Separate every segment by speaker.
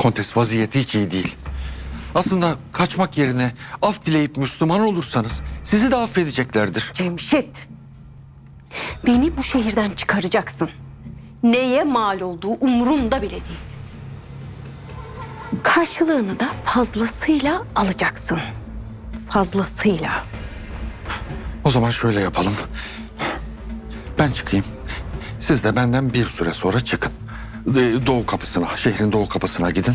Speaker 1: Kontes vaziyeti hiç iyi değil. Aslında kaçmak yerine af dileyip Müslüman olursanız sizi de affedeceklerdir.
Speaker 2: Cemşit. Beni bu şehirden çıkaracaksın. Neye mal olduğu umurumda bile değil. Karşılığını da fazlasıyla alacaksın. Fazlasıyla.
Speaker 1: O zaman şöyle yapalım. Ben çıkayım. Siz de benden bir süre sonra çıkın. Ee, Doğu kapısına, şehrin doğu kapısına gidin.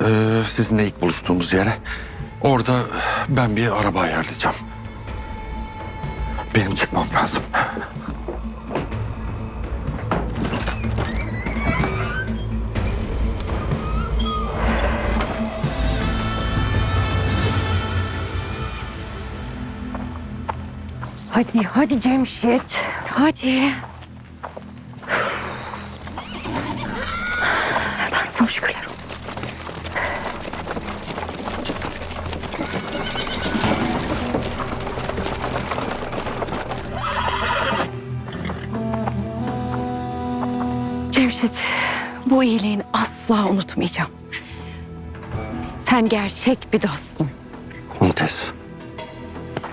Speaker 1: Ee, sizinle ilk buluştuğumuz yere. Orada ben bir araba ayarlayacağım. Benim çıkmam lazım.
Speaker 2: Hadi, hadi Cemşit. Hadi. Cemşit, bu iyiliğini asla unutmayacağım. Sen gerçek bir dostsun.
Speaker 1: Kontes.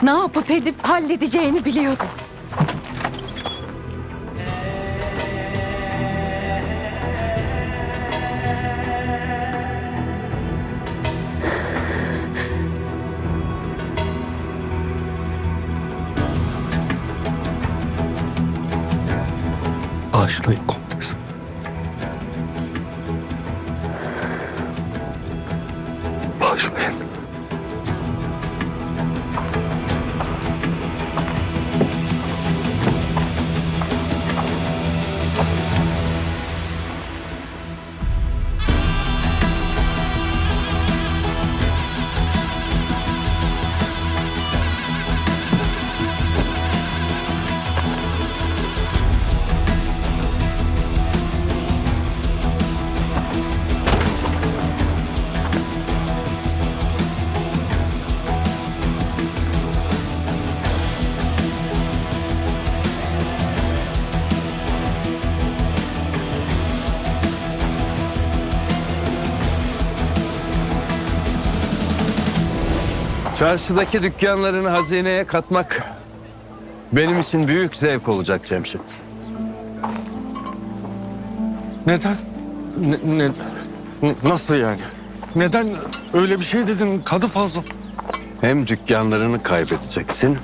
Speaker 2: Ne yapıp edip halledeceğini biliyordum.
Speaker 1: Bağışlayın
Speaker 3: Çarşıdaki dükkanlarını hazineye katmak benim için büyük zevk olacak Cemşit.
Speaker 1: Neden? Ne, ne- nasıl yani? Neden öyle bir şey dedin Kadı Fazıl?
Speaker 3: Hem dükkanlarını kaybedeceksin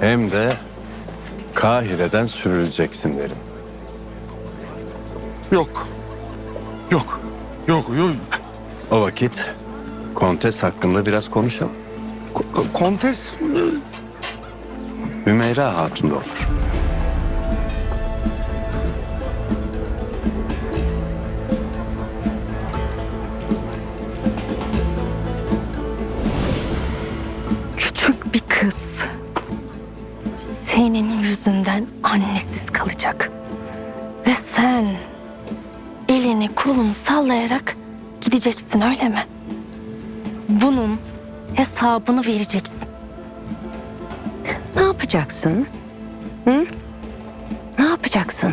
Speaker 3: hem de Kahire'den sürüleceksin derim.
Speaker 1: Yok. Yok. Yok. Yok.
Speaker 3: O vakit Kontes hakkında biraz konuşalım.
Speaker 1: Ko- Kontes
Speaker 3: Hümeyra Hatun da olur.
Speaker 2: Küçük bir kız senin yüzünden annesiz kalacak. Ve sen elini kolunu sallayarak gideceksin öyle mi? Bunun hesabını vereceksin. Ne yapacaksın? Hı? Ne yapacaksın?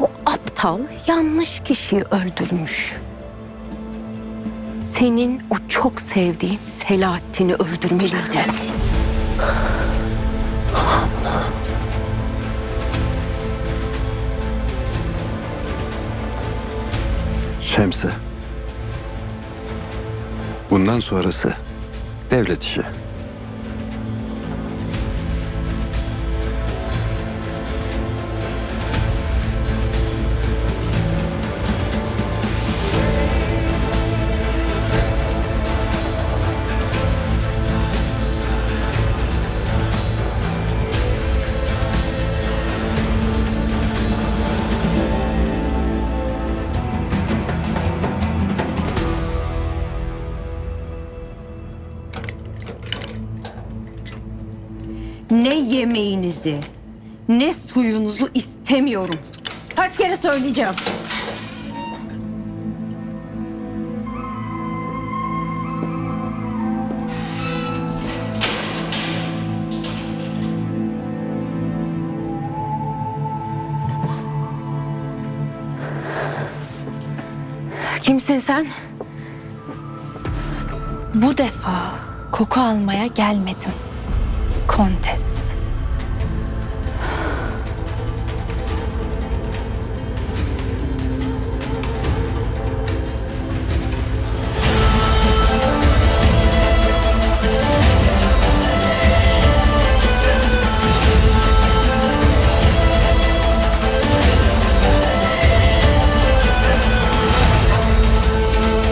Speaker 2: O aptal yanlış kişiyi öldürmüş. Senin o çok sevdiğin Selahattin'i öldürmeliydi.
Speaker 3: Şemsi. Bundan sonrası devlet işi.
Speaker 2: Ne yemeğinizi, ne suyunuzu istemiyorum. Kaç kere söyleyeceğim.
Speaker 4: Kimsin sen?
Speaker 2: Bu defa koku almaya gelmedim. Kontes.